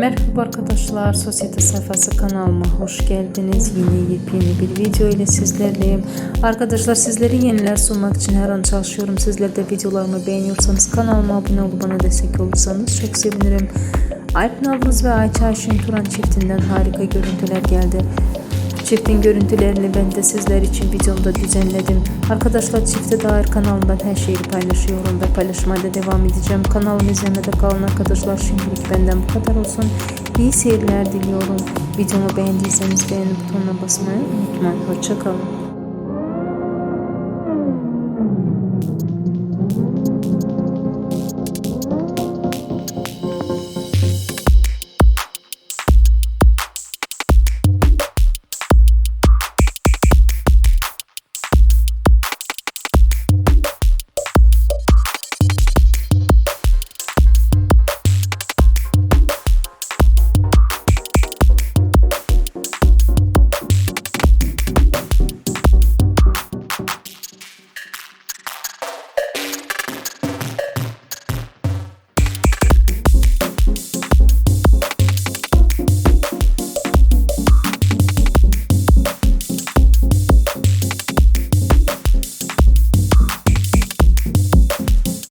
Merhaba arkadaşlar, Sosyete Sayfası kanalıma hoş geldiniz. Yine yepyeni bir video ile sizlerleyim. Arkadaşlar sizlere yeniler sunmak için her an çalışıyorum. Sizler de videolarımı beğeniyorsanız kanalıma abone olup bana destek olursanız çok sevinirim. Alp Navruz ve Ayça Ayşin Turan çiftinden harika görüntüler geldi. Çiftin görüntülerini ben de sizler için videomda düzenledim. Arkadaşlar çifte dair kanalımdan her şeyi paylaşıyorum ve paylaşmaya da devam edeceğim. Kanalımı izlemede kalın arkadaşlar. Şimdilik benden bu kadar olsun. İyi seyirler diliyorum. Videomu beğendiyseniz beğeni butonuna basmayı unutmayın. Hoşçakalın.